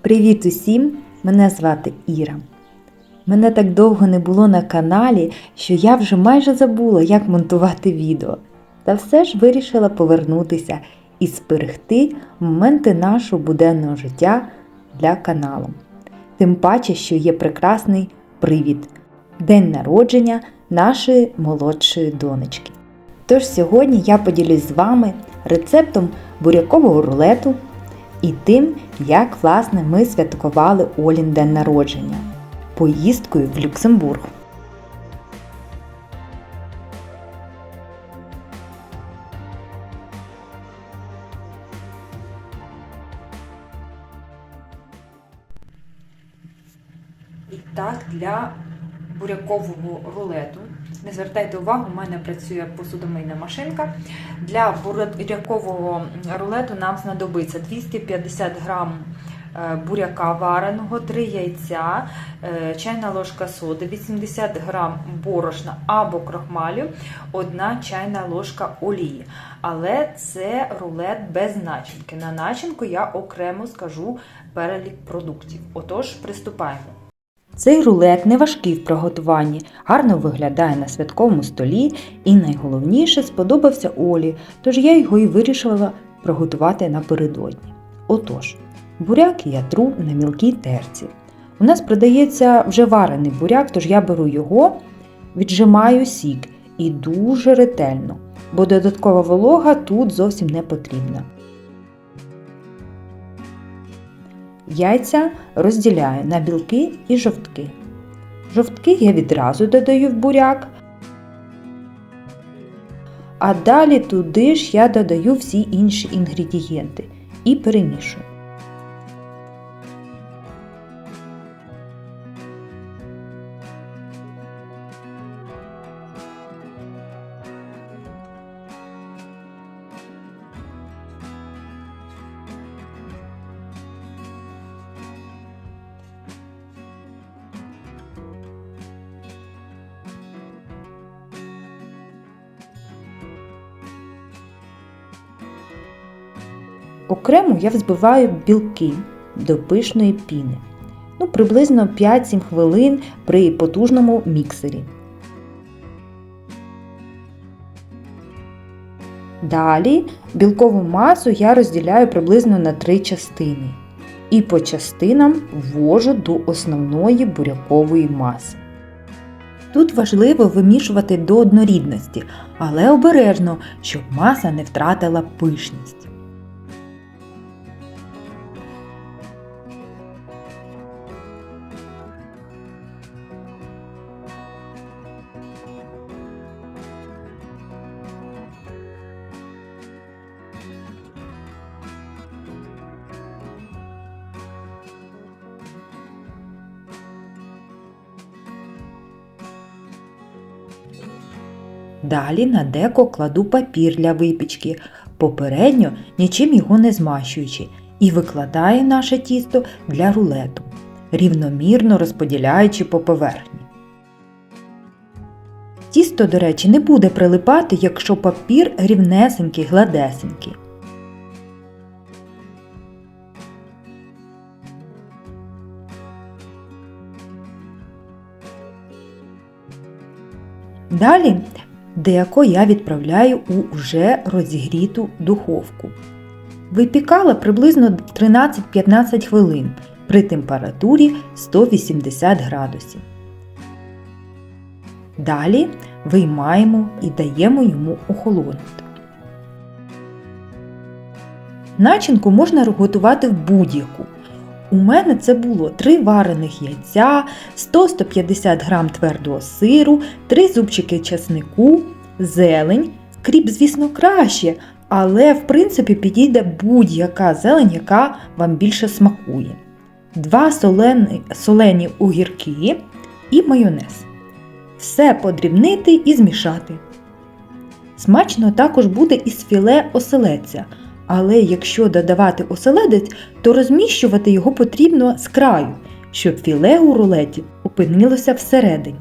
Привіт усім! Мене звати Іра. Мене так довго не було на каналі, що я вже майже забула, як монтувати відео. Та все ж вирішила повернутися і зберегти моменти нашого буденного життя для каналу. Тим паче, що є прекрасний привід День народження нашої молодшої донечки. Тож сьогодні я поділюсь з вами рецептом бурякового рулету і тим, як власне ми святкували Олін день народження поїздкою в Люксембург. І так, для бурякового рулету. Не звертайте увагу, у мене працює посудомийна машинка. Для бурякового рулету нам знадобиться 250 грам е, буряка вареного, 3 яйця, е, чайна ложка соди, 80 грам борошна або крохмалю, 1 чайна ложка олії. Але це рулет без начинки. На начинку я окремо скажу перелік продуктів. Отож, приступаємо. Цей рулет не важкий в приготуванні, гарно виглядає на святковому столі і найголовніше сподобався Олі, тож я його і вирішила приготувати напередодні. Отож, буряк я тру на мілкій терці. У нас продається вже варений буряк, тож я беру його, віджимаю сік і дуже ретельно, бо додаткова волога тут зовсім не потрібна. Яйця розділяю на білки і жовтки. Жовтки я відразу додаю в буряк, а далі туди ж я додаю всі інші інгредієнти і перемішую. Окремо я взбиваю білки до пишної піни. Ну, приблизно 5-7 хвилин при потужному міксері. Далі білкову масу я розділяю приблизно на 3 частини. І по частинам ввожу до основної бурякової маси. Тут важливо вимішувати до однорідності, але обережно, щоб маса не втратила пишність. Далі на деко кладу папір для випічки, попередньо нічим його не змащуючи, і викладаю наше тісто для рулету, рівномірно розподіляючи по поверхні. Тісто, до речі, не буде прилипати, якщо папір рівнесенький, гладесенький. Далі деко я відправляю у вже розігріту духовку. Випікала приблизно 13-15 хвилин при температурі 180 градусів. Далі виймаємо і даємо йому охолонути. Начинку можна готувати в будь-яку. У мене це було 3 варених яйця, 100-150 г твердого сиру, 3 зубчики часнику, зелень. Кріп, звісно, краще, але в принципі підійде будь-яка зелень, яка вам більше смакує. 2 солені, солені огірки і майонез. Все подрібнити і змішати. Смачно також буде із філе оселедця. Але якщо додавати оселедець, то розміщувати його потрібно з краю, щоб філе у рулеті опинилося всередині.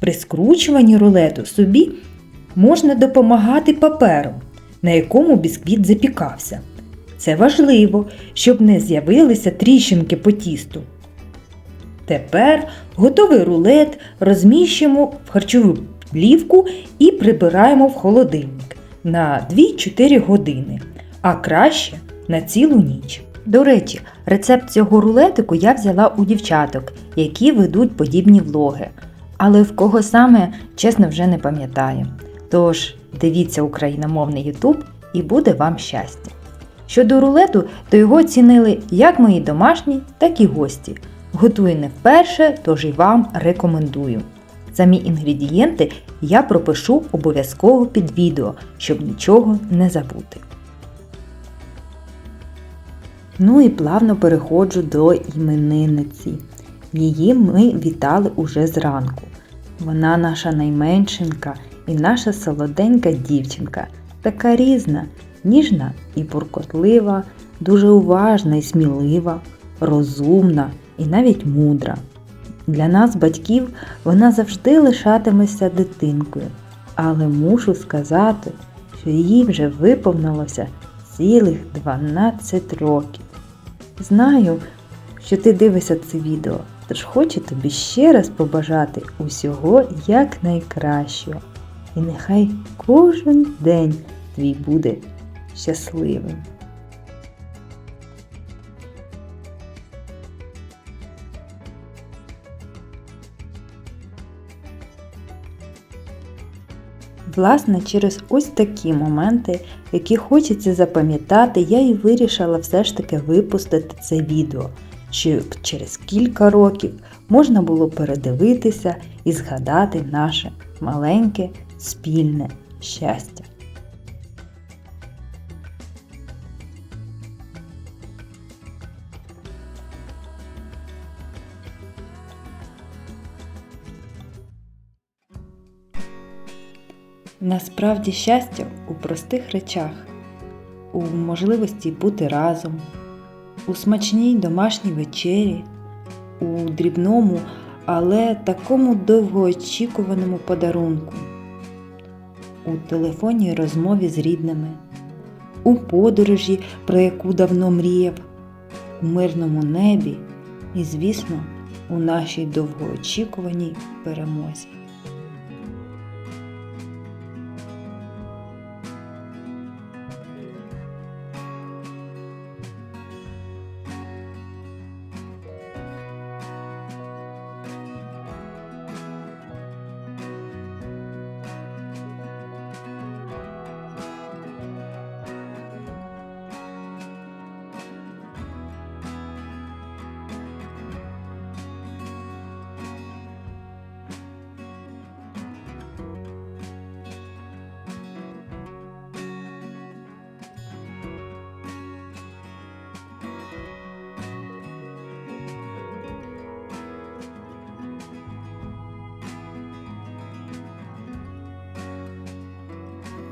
При скручуванні рулету собі можна допомагати папером, на якому бісквіт запікався. Це важливо, щоб не з'явилися тріщинки по тісту. Тепер готовий рулет розміщуємо в харчову плівку і прибираємо в холодильник на 2-4 години, а краще на цілу ніч. До речі, рецепт цього рулетику я взяла у дівчаток, які ведуть подібні влоги. Але в кого саме, чесно, вже не пам'ятаю. Тож дивіться україномовний Ютуб і буде вам щастя. Щодо рулету, то його цінили як мої домашні, так і гості. Готую не вперше, тож і вам рекомендую. Самі інгредієнти я пропишу обов'язково під відео, щоб нічого не забути. Ну і плавно переходжу до іменинниці. Її ми вітали уже зранку. Вона наша найменшенька і наша солоденька дівчинка, така різна, ніжна і буркотлива, дуже уважна і смілива, розумна і навіть мудра. Для нас, батьків, вона завжди лишатиметься дитинкою, але мушу сказати, що їй вже виповнилося цілих 12 років. Знаю, що ти дивишся це відео, тож хочу тобі ще раз побажати усього якнайкращого. І нехай кожен день твій буде щасливим. Власне, через ось такі моменти, які хочеться запам'ятати, я і вирішила все ж таки випустити це відео, щоб через кілька років можна було передивитися і згадати наше маленьке спільне щастя. Насправді щастя у простих речах, у можливості бути разом, у смачній домашній вечері, у дрібному, але такому довгоочікуваному подарунку, у телефонній розмові з рідними, у подорожі, про яку давно мріяв, у мирному небі. І, звісно, у нашій довгоочікуваній перемозі.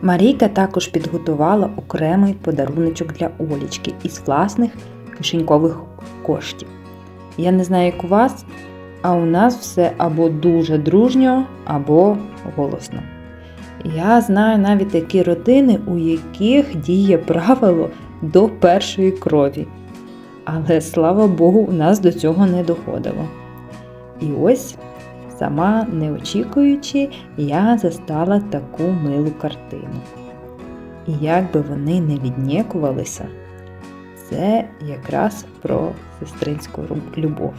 Марійка також підготувала окремий подаруночок для Олічки із власних кишенькових коштів. Я не знаю, як у вас, а у нас все або дуже дружньо, або голосно. Я знаю навіть такі родини, у яких діє правило до першої крові. Але слава Богу, у нас до цього не доходило. І ось Сама не очікуючи, я застала таку милу картину. І як би вони не віднікувалися, це якраз про сестринську любов.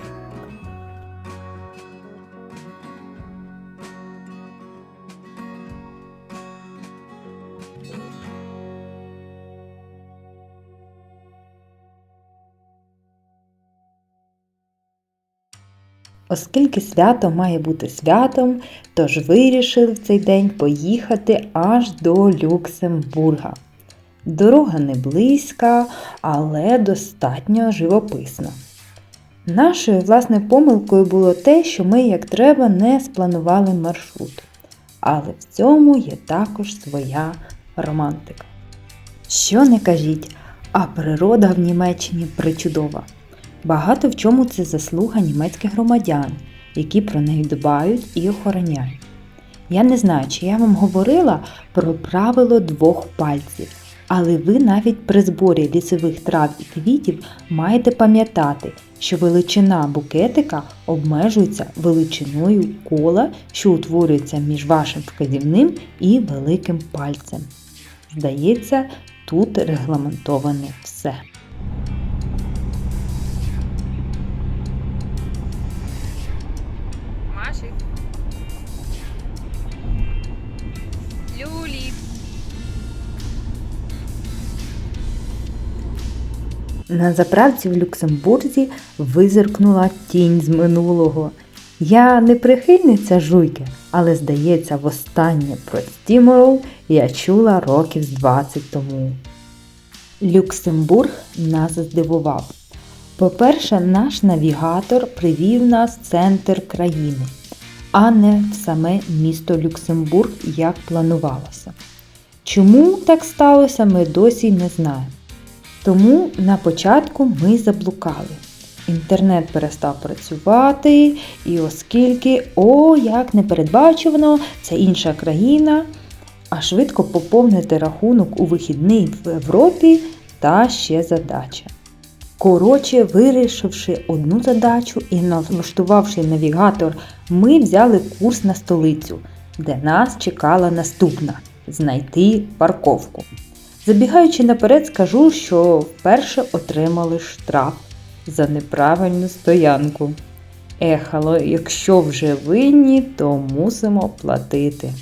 Оскільки свято має бути святом, тож вирішили в цей день поїхати аж до Люксембурга. Дорога не близька, але достатньо живописна. Нашою власне помилкою було те, що ми, як треба, не спланували маршрут. Але в цьому є також своя романтика. Що не кажіть, а природа в Німеччині причудова. Багато в чому це заслуга німецьких громадян, які про неї дбають і охороняють. Я не знаю, чи я вам говорила про правило двох пальців, але ви навіть при зборі лісових трав і квітів маєте пам'ятати, що величина букетика обмежується величиною кола, що утворюється між вашим вказівним і великим пальцем. Здається, тут регламентоване все. На заправці в Люксембурзі визиркнула тінь з минулого. Я не прихильниця жуйки, але здається, востаннє про стіморол я чула років з 20 тому. Люксембург нас здивував. По-перше, наш навігатор привів нас в центр країни, а не в саме місто Люксембург, як планувалося. Чому так сталося, ми досі не знаємо. Тому на початку ми заблукали. Інтернет перестав працювати, і оскільки, о, як непередбачувано, це інша країна, а швидко поповнити рахунок у вихідний в Європі та ще задача. Коротше, вирішивши одну задачу і налаштувавши навігатор, ми взяли курс на столицю, де нас чекала наступна знайти парковку. Забігаючи наперед, скажу, що вперше отримали штраф за неправильну стоянку. Ех, але якщо вже винні, то мусимо платити.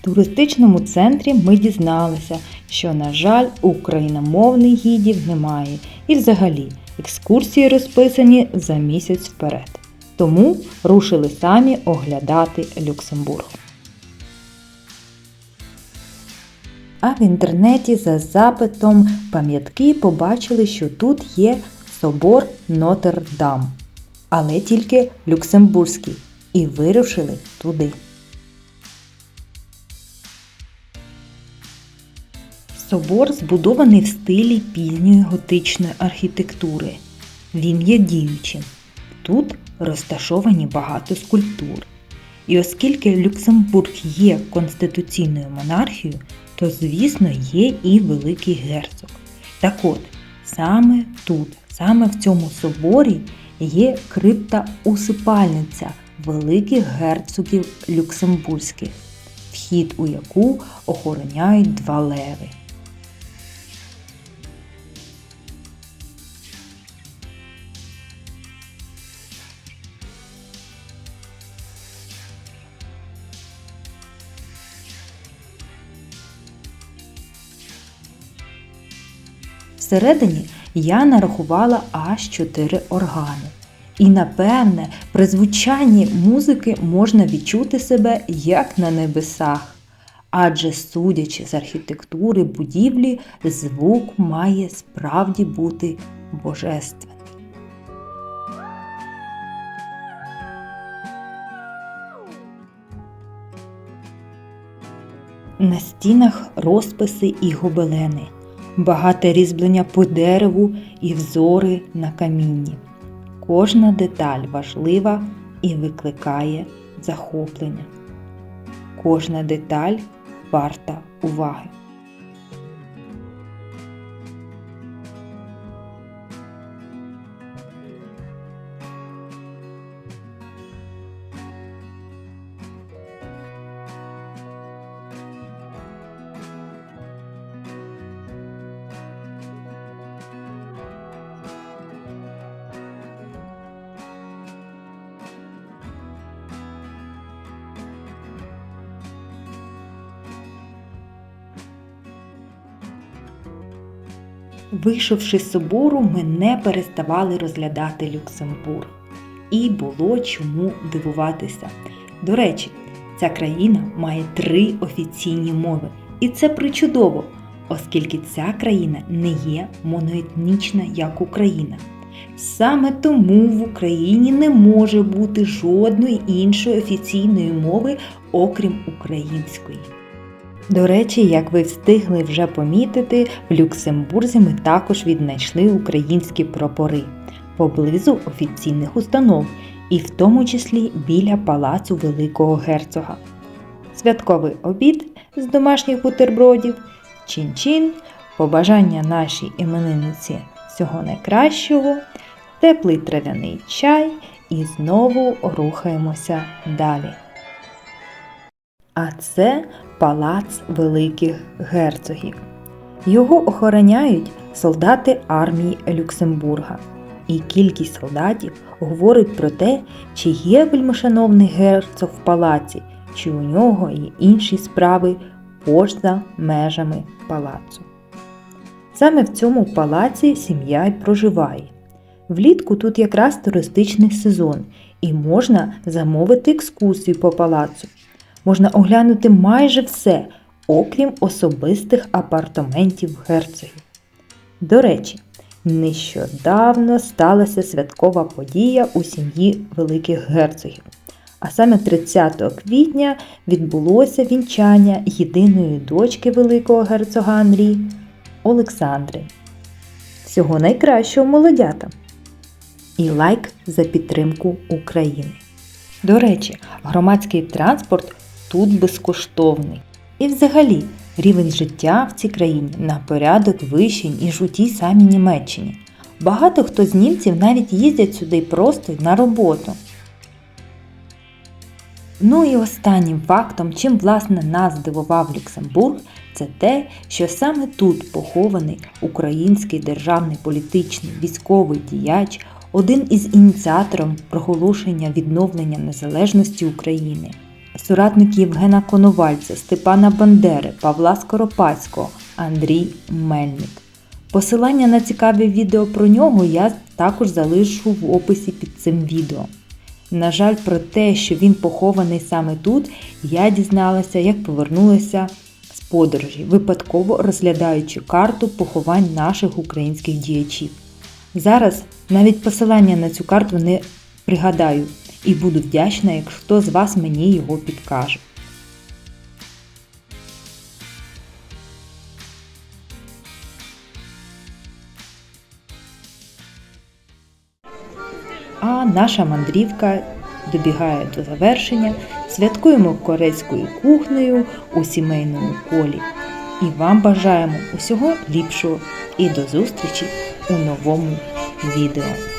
В туристичному центрі ми дізналися, що, на жаль, україномовних гідів немає, і взагалі екскурсії розписані за місяць вперед. Тому рушили самі оглядати Люксембург. А в інтернеті за запитом пам'ятки побачили, що тут є собор Нотр-Дам, але тільки люксембурзький, і вирушили туди. Собор збудований в стилі пізньої готичної архітектури. Він є діючим. Тут розташовані багато скульптур. І оскільки Люксембург є конституційною монархією, то, звісно, є і Великий Герцог. Так от, саме тут, саме в цьому соборі є крипта усипальниця великих герцогів люксембурзьких, вхід у яку охороняють два леви. Всередині я нарахувала аж чотири органи. І напевне, при звучанні музики можна відчути себе як на небесах. Адже, судячи з архітектури будівлі, звук має справді бути божественний. На стінах розписи і гобелени, багате різьблення по дереву і взори на камінні. Кожна деталь важлива і викликає захоплення. Кожна деталь варта уваги. Вийшовши з собору, ми не переставали розглядати Люксембург. І було чому дивуватися. До речі, ця країна має три офіційні мови. І це причудово, оскільки ця країна не є моноетнічна, як Україна. Саме тому в Україні не може бути жодної іншої офіційної мови, окрім української. До речі, як ви встигли вже помітити, в Люксембурзі ми також віднайшли українські прапори поблизу офіційних установ, і в тому числі біля палацу Великого Герцога. Святковий обід з домашніх бутербродів, чин-чин, побажання нашій іменинниці всього найкращого, теплий трав'яний чай і знову рухаємося далі. А це палац великих герцогів. Його охороняють солдати армії Люксембурга. І кількість солдатів говорить про те, чи є вельмишановний герцог в палаці, чи у нього є інші справи поза межами палацу. Саме в цьому палаці сім'я й проживає. Влітку тут якраз туристичний сезон, і можна замовити екскурсію по палацу. Можна оглянути майже все, окрім особистих апартаментів герцогів. До речі, нещодавно сталася святкова подія у сім'ї великих герцогів. А саме 30 квітня відбулося вінчання єдиної дочки великого герцога Анрі Олександри. Всього найкращого молодята! І лайк за підтримку України. До речі, громадський транспорт тут безкоштовний. І взагалі рівень життя в цій країні на порядок вищий, ніж у тій самій Німеччині. Багато хто з німців навіть їздять сюди просто на роботу. Ну і останнім фактом, чим власне нас здивував Люксембург, це те, що саме тут похований український державний політичний військовий діяч, один із ініціаторів проголошення відновлення незалежності України. Соратник Євгена Коновальця, Степана Бандери, Павла Скоропадського, Андрій Мельник. Посилання на цікаве відео про нього я також залишу в описі під цим відео. На жаль, про те, що він похований саме тут, я дізналася, як повернулася з подорожі, випадково розглядаючи карту поховань наших українських діячів. Зараз навіть посилання на цю карту не пригадаю і буду вдячна, якщо хто з вас мені його підкаже. А наша мандрівка добігає до завершення. Святкуємо корейською кухнею у сімейному колі. І вам бажаємо усього ліпшого і до зустрічі у новому відео.